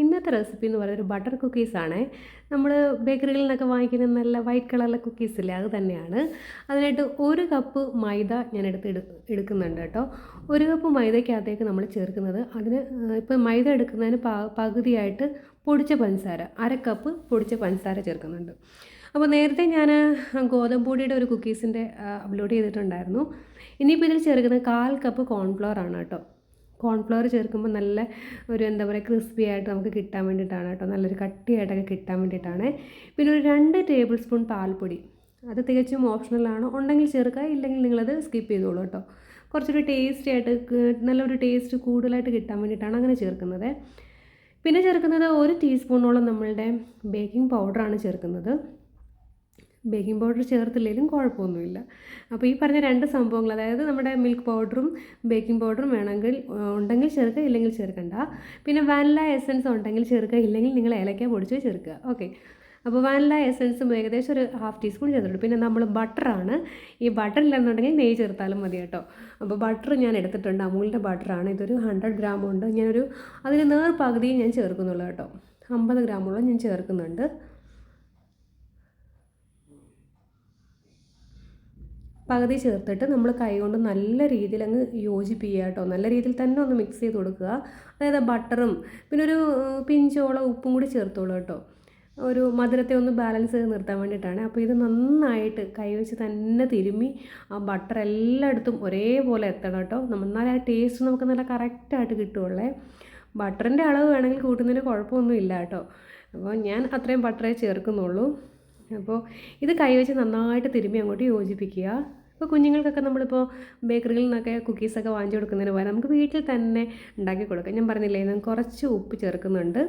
ഇന്നത്തെ റെസിപ്പി എന്ന് പറയുന്നത് ബട്ടർ കുക്കീസാണ് നമ്മൾ ബേക്കറികളിൽ നിന്നൊക്കെ വാങ്ങിക്കുന്ന നല്ല വൈറ്റ് കളറിലെ കുക്കീസ് ഇല്ലേ അത് തന്നെയാണ്. അതിനായിട്ട് ഒരു കപ്പ് മൈദ ഞാൻ എടുത്ത് എടു എടുക്കുന്നുണ്ട് കേട്ടോ. ഒരു കപ്പ് മൈദയ്ക്കകത്തേക്ക് നമ്മൾ ചേർക്കുന്നത് അതിന് ഇപ്പം മൈദ എടുക്കുന്നതിന് പകുതിയായിട്ട് പൊടിച്ച പഞ്ചസാര അര കപ്പ് പൊടിച്ച പഞ്ചസാര ചേർക്കുന്നുണ്ട്. അപ്പോൾ നേരത്തെ ഞാൻ ഗോതമ്പ് പൊടിയുടെ ഒരു കുക്കീസിന്റെ അപ്ലോഡ് ചെയ്തിട്ടുണ്ടായിരുന്നു. ഇനിയിപ്പോൾ ഇതിൽ ചേർക്കുന്നത് കാൽ കപ്പ് കോൺഫ്ലവർ ആണ് കേട്ടോ. കോൺഫ്ലവർ ചേർക്കുമ്പോൾ നല്ല ഒരു എന്താ പറയുക ക്രിസ്പി ആയിട്ട് നമുക്ക് കിട്ടാൻ വേണ്ടിയിട്ടാണ് കേട്ടോ. നല്ലൊരു കട്ടിയായിട്ടൊക്കെ കിട്ടാൻ വേണ്ടിയിട്ടാണ്. പിന്നെ ഒരു രണ്ട് ടേബിൾ സ്പൂൺ പാൽപ്പൊടി. അത് തികച്ചും ഓപ്ഷണലാണ് ഉണ്ടെങ്കിൽ ചേർക്കുക ഇല്ലെങ്കിൽ നിങ്ങളത് സ്കിപ്പ് ചെയ്തോളൂ കേട്ടോ. കുറച്ചൊരു ടേസ്റ്റി ആയിട്ട് നല്ലൊരു ടേസ്റ്റ് കൂടുതലായിട്ട് കിട്ടാൻ വേണ്ടിയിട്ടാണ് അങ്ങനെ ചേർക്കുന്നത്. പിന്നെ ചേർക്കുന്നത് ഒരു ടീസ്പൂണോളം നമ്മളുടെ ബേക്കിംഗ് പൗഡറാണ് ചേർക്കുന്നത്. ബേക്കിംഗ് പൗഡർ ചേർത്തില്ലെങ്കിലും കുഴപ്പമൊന്നുമില്ല. അപ്പോൾ ഈ പറഞ്ഞ രണ്ട് സംഭവങ്ങൾ അതായത് നമ്മുടെ മിൽക്ക് പൗഡറും ബേക്കിംഗ് പൗഡറും വേണമെങ്കിൽ ഉണ്ടെങ്കിൽ ചേർക്കുക ഇല്ലെങ്കിൽ ചേർക്കണ്ട. പിന്നെ വാനില എസൻസ് ഉണ്ടെങ്കിൽ ചേർക്കുക ഇല്ലെങ്കിൽ നിങ്ങൾ ഏലക്ക പൊടിച്ച് ചേർക്കുക. ഓക്കെ. അപ്പോൾ വാനില എസൻസും ഏകദേശം ഒരു ഹാഫ് ടീസ്പൂൺ ചേർത്തിട്ടു പിന്നെ നമ്മൾ ബട്ടറാണ്. ഈ ബട്ടർ ഇല്ലെന്നുണ്ടെങ്കിൽ നെയ്യ് ചേർത്താലും മതി കേട്ടോ. അപ്പോൾ ബട്ടർ ഞാൻ എടുത്തിട്ടുണ്ട്. അമൂലിന്റെ ബട്ടറാണ്. ഇതൊരു ഹൺഡ്രഡ് ഗ്രാം ഉണ്ട് ഞാനൊരു അതിന് നേർ പകുതിയും ഞാൻ ചേർക്കുന്നുള്ളൂ കേട്ടോ. അമ്പത് ഗ്രാമോളം ഞാൻ ചേർക്കുന്നുണ്ട്. പകുതി ചേർത്തിട്ട് നമ്മൾ കൈകൊണ്ട് നല്ല രീതിയിൽ അങ്ങ് യോജിപ്പിക്കുക കേട്ടോ. നല്ല രീതിയിൽ തന്നെ ഒന്ന് മിക്സ് ചെയ്ത് കൊടുക്കുക. അതായത് ബട്ടറും പിന്നെ ഒരു പിഞ്ചോളം ഉപ്പും കൂടി ചേർത്തോളൂ കേട്ടോ. ഒരു മധുരത്തെ ഒന്ന് ബാലൻസ് ചെയ്ത് നിർത്താൻ വേണ്ടിയിട്ടാണ്. അപ്പോൾ ഇത് നന്നായിട്ട് കൈവച്ച് തന്നെ തിരുമ്മി ആ ബട്ടർ എല്ലായിടത്തും ഒരേപോലെ എത്തണം കേട്ടോ. എന്നാൽ ആ ടേസ്റ്റ് നമുക്ക് നല്ല കറക്റ്റായിട്ട് കിട്ടുള്ളേ ബട്ടറിന്റെ അളവ് വേണമെങ്കിൽ കൂട്ടുന്നതിന് കുഴപ്പമൊന്നും ഇല്ല കേട്ടോ. അപ്പോൾ ഞാൻ അത്രയും ബട്ടറേ ചേർക്കുന്നുള്ളൂ. അപ്പോൾ ഇത് കൈവച്ച് നന്നായിട്ട് തിരുമ്മി അങ്ങോട്ട് യോജിപ്പിക്കുക. ഇപ്പോൾ കുഞ്ഞുങ്ങൾക്കൊക്കെ നമ്മളിപ്പോൾ ബേക്കറികളിൽ നിന്നൊക്കെ കുക്കീസൊക്കെ വാങ്ങിച്ചു കൊടുക്കുന്നതിന് പകരം നമുക്ക് വീട്ടിൽ തന്നെ ഉണ്ടാക്കി കൊടുക്കാം. ഞാൻ പറഞ്ഞില്ലേ ഞാൻ കുറച്ച് ഉപ്പ് ചേർക്കുന്നുണ്ട്.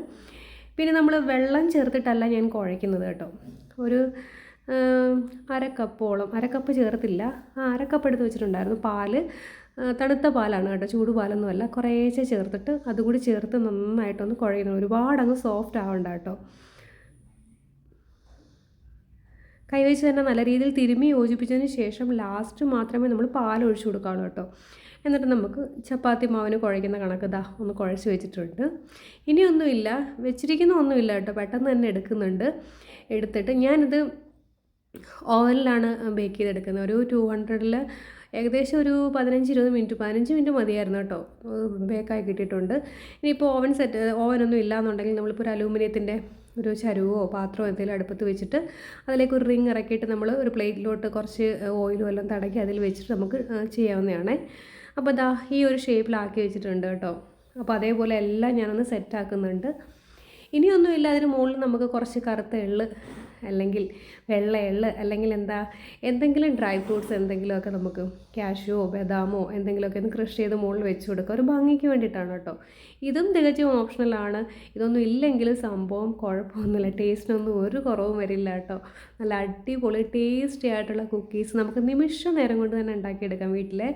പിന്നെ നമ്മൾ വെള്ളം ചേർത്തിട്ടല്ല ഞാൻ കുഴയ്ക്കുന്നത് കേട്ടോ. ഒരു അരക്കപ്പോളം അരക്കപ്പ് ചേർത്തില്ല. ആ അരക്കപ്പ് എടുത്ത് വെച്ചിട്ടുണ്ടായിരുന്നു. പാൽ തണുത്ത പാലാണ് കേട്ടോ ചൂട് പാലൊന്നുമല്ല കുറേശ്ശെ ചേർത്തിട്ട് അതുകൂടി ചേർത്ത് നന്നായിട്ടൊന്ന് കുഴയുന്നു. ഒരുപാടങ്ങ് സോഫ്റ്റ് ആവണ്ട കേട്ടോ. കൈവച്ച് തന്നെ നല്ല രീതിയിൽ തിരുമ്മി യോജിപ്പിച്ചതിന് ശേഷം ലാസ്റ്റ് മാത്രമേ നമ്മൾ പാൽ ഒഴിച്ചു കൊടുക്കാവുള്ളൂ കേട്ടോ. എന്നിട്ട് നമുക്ക് ചപ്പാത്തി മാവിന് കുഴയ്ക്കുന്ന കണക്ക് ഇതാ ഒന്ന് കുഴച്ച് വെച്ചിട്ടുണ്ട്. ഇനിയൊന്നുമില്ല വെച്ചിരിക്കുന്ന ഒന്നുമില്ല കേട്ടോ. പെട്ടെന്ന് തന്നെ എടുക്കുന്നുണ്ട്. എടുത്തിട്ട് ഞാനിത് ഓവനിലാണ് ബേക്ക് ചെയ്തെടുക്കുന്നത്. ഒരു ടു ഹൺഡ്രഡിൽ ഏകദേശം ഒരു പതിനഞ്ച് ഇരുപത് മിനിറ്റ് പതിനഞ്ച് മിനിറ്റ് മതിയായിരുന്നു കേട്ടോ. ബേക്കായി കിട്ടിയിട്ടുണ്ട്. ഇനിയിപ്പോൾ ഓവൻ സെറ്റ് ഓവനൊന്നും ഇല്ലാന്നുണ്ടെങ്കിൽ നമ്മളിപ്പോൾ ഒരു അലൂമിനിയത്തിന്റെ ഒരു ചരുവോ പാത്രമോ എന്തെങ്കിലും അടുപ്പത്ത് വെച്ചിട്ട് അതിലേക്ക് ഒരു റിങ് ഇറക്കിയിട്ട് നമ്മൾ ഒരു പ്ലേറ്റിലോട്ട് കുറച്ച് ഓയിലും എല്ലാം തടക്കി അതിൽ വെച്ചിട്ട് നമുക്ക് ചെയ്യാവുന്നതാണ്. അപ്പോൾ ദാ ഈ ഒരു ഷേപ്പിലാക്കി വെച്ചിട്ടുണ്ട് കേട്ടോ. അപ്പോൾ അതേപോലെ എല്ലാം ഞാനൊന്ന് സെറ്റാക്കുന്നുണ്ട്. ഇനിയൊന്നുമില്ല അതിന് മുകളിൽ നമുക്ക് കുറച്ച് കറുത്ത എള്ള് അല്ലെങ്കിൽ വെള്ള എള്ള് അല്ലെങ്കിൽ എന്താ എന്തെങ്കിലും ഡ്രൈ ഫ്രൂട്ട്സ് എന്തെങ്കിലുമൊക്കെ നമുക്ക് കാഷ്യോ ബദാമോ എന്തെങ്കിലുമൊക്കെ ഒന്ന് കൃഷി ചെയ്ത് മുകളിൽ വെച്ച് കൊടുക്കുക. ഒരു ഭംഗിക്ക് വേണ്ടിയിട്ടാണ് കേട്ടോ. ഇതും തികച്ചും ഓപ്ഷണലാണ് ഇതൊന്നും ഇല്ലെങ്കിലും സംഭവം കുഴപ്പമൊന്നുമില്ല. ടേസ്റ്റിനൊന്നും ഒരു കുറവും വരില്ല കേട്ടോ. നല്ല അടിപൊളി ടേസ്റ്റി ആയിട്ടുള്ള കുക്കീസ് നമുക്ക് നിമിഷ നേരം കൊണ്ട് തന്നെ ഉണ്ടാക്കിയെടുക്കാം വീട്ടിലെ.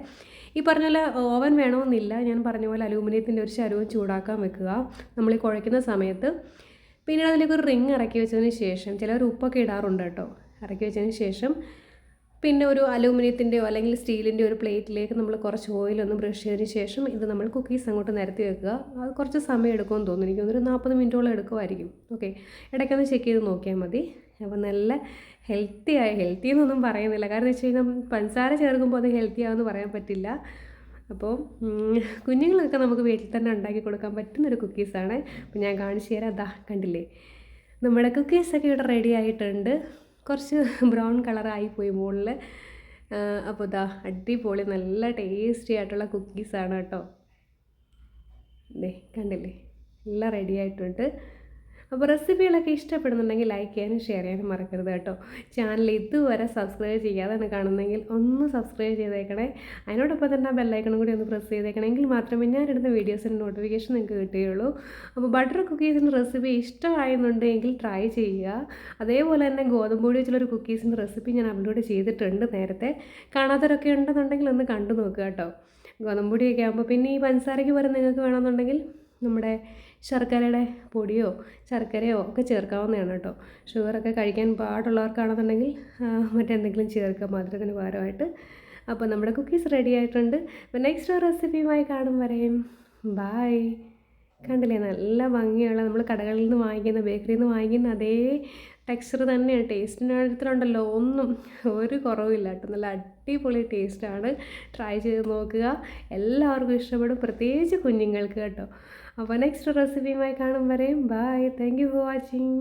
ഈ പറഞ്ഞ പോലെ ഓവൻ വേണമെന്നില്ല. ഞാൻ പറഞ്ഞ പോലെ അലൂമിനിയത്തിന്റെ ഒരു ശരവും ചൂടാക്കാൻ വെക്കുക. നമ്മൾ ഈ കുഴയ്ക്കുന്ന സമയത്ത് പിന്നീട് അതിലേക്ക് ഒരു റിങ് ഇറക്കി വെച്ചതിന് ശേഷം ചിലർ ഉപ്പൊക്കെ ഇടാറുണ്ട് കേട്ടോ. ഇറക്കി വെച്ചതിന് ശേഷം പിന്നെ ഒരു അലൂമിനിയത്തിന്റെയോ അല്ലെങ്കിൽ സ്റ്റീലിന്റെയോ ഒരു പ്ലേറ്റിലേക്ക് നമ്മൾ കുറച്ച് ഓയിലൊന്ന് ബ്രഷ് ചെയ്തതിന് ശേഷം ഇത് നമ്മൾ കുക്കീസ് അങ്ങോട്ട് നിരത്തി വെക്കുക. അത് കുറച്ച് സമയം എടുക്കുമെന്ന് തോന്നുന്നു. എനിക്ക് ഒരു നാൽപ്പത് മിനിറ്റോളം എടുക്കുമായിരിക്കും. ഓക്കെ. ഇടയ്ക്കൊന്ന് ചെക്ക് ചെയ്ത് നോക്കിയാൽ മതി. അപ്പോൾ നല്ല ഹെൽത്തി ആയ ഹെൽത്തി എന്നൊന്നും പറയുന്നില്ല. കാരണം വെച്ച് കഴിഞ്ഞാൽ പഞ്ചസാര ചേർക്കുമ്പോൾ അത് ഹെൽത്തി ആവുമെന്ന് പറയാൻ പറ്റില്ല. അപ്പോൾ കുഞ്ഞുങ്ങളൊക്കെ നമുക്ക് വീട്ടിൽ തന്നെ ഉണ്ടാക്കി കൊടുക്കാൻ പറ്റുന്നൊരു കുക്കീസാണ്. അപ്പോൾ ഞാൻ കാണിച്ചു തരാം. അതാ കണ്ടില്ലേ? നമ്മുടെ കുക്കീസൊക്കെ ഇവിടെ റെഡി ആയിട്ടുണ്ട്. കുറച്ച് ബ്രൗൺ കളറായി പോയി മുകളിൽ അപ്പോൾ ഇതാ അടിപൊളി നല്ല ടേസ്റ്റി ആയിട്ടുള്ള കുക്കീസാണ് കേട്ടോ. ദേ കണ്ടില്ലേ? എല്ലാം റെഡി ആയിട്ടുണ്ട്. അപ്പോൾ റെസിപ്പികളൊക്കെ ഇഷ്ടപ്പെടുന്നുണ്ടെങ്കിൽ ലൈക്ക് ചെയ്യാനും ഷെയർ ചെയ്യാനും മറക്കരുത് കേട്ടോ. ചാനൽ ഇതുവരെ സബ്സ്ക്രൈബ് ചെയ്യാതാണ് കാണുന്നതെങ്കിൽ ഒന്ന് സബ്സ്ക്രൈബ് ചെയ്തേക്കണേ. അതിനോടൊപ്പം തന്നെ ആ ബെല്ലൈക്കണും കൂടി ഒന്ന് പ്രസ് ചെയ്തേക്കണമെങ്കിൽ മാത്രമേ ഞാനിടുന്ന വീഡിയോസിന്റെ നോട്ടിഫിക്കേഷൻ നിങ്ങൾക്ക് കിട്ടുകയുള്ളൂ. അപ്പോൾ ബട്ടർ കുക്കീസിന്റെ റെസിപ്പി ഇഷ്ടമായെന്നുണ്ടെങ്കിൽ ട്രൈ ചെയ്യുക. അതേപോലെ തന്നെ ഗോതമ്പ് പൊടി വെച്ചുള്ളൊരു കുക്കീസിന്റെ റെസിപ്പി ഞാൻ അപ്ലോഡ് ചെയ്തിട്ടുണ്ട് നേരത്തെ. കാണാത്തവരൊക്കെ ഉണ്ടെന്നുണ്ടെങ്കിൽ ഒന്ന് കണ്ടു നോക്കുക കേട്ടോ. ഗോതമ്പൊടിയൊക്കെ ആകുമ്പോൾ പിന്നെ ഈ പഞ്ചസാരയ്ക്ക് പകരം നിങ്ങൾക്ക് വേണമെന്നുണ്ടെങ്കിൽ നമ്മുടെ ശർക്കരയുടെ പൊടിയോ ശർക്കരയോ ഒക്കെ ചേർക്കാവുന്നതാണ് കേട്ടോ. ഷുഗറൊക്കെ കഴിക്കാൻ പാടുള്ളവർക്കാണെന്നുണ്ടെങ്കിൽ മറ്റെന്തെങ്കിലും ചേർക്കാം മധുരത്തിന് പകരമായിട്ട്. അപ്പോൾ നമ്മുടെ കുക്കീസ് റെഡി ആയിട്ടുണ്ട്. അപ്പോൾ നെക്സ്റ്റ് റെസിപ്പിയുമായി കാണും വരെയും. ബായ് കണ്ടില്ലേ? നല്ല ഭംഗിയുള്ള നമ്മൾ കടകളിൽ നിന്ന് വാങ്ങിക്കുന്ന ബേക്കറിയിൽ നിന്ന് വാങ്ങിക്കുന്ന അതേ ടെക്സ്ചർ തന്നെയാണ്. ടേസ്റ്റിന്റെ കാര്യത്തിലുണ്ടല്ലോ ഒന്നും ഒരു കുറവില്ല കേട്ടോ. നല്ല അടിപൊളി ടേസ്റ്റാണ് ട്രൈ ചെയ്ത് നോക്കുക. എല്ലാവർക്കും ഇഷ്ടപ്പെടും. പ്രത്യേകിച്ച് കുഞ്ഞുങ്ങൾക്ക് കേട്ടോ. അപ്പോൾ നെക്സ്റ്റ് റെസിപ്പിയുമായി കാണും വരെയും bye thank you for watching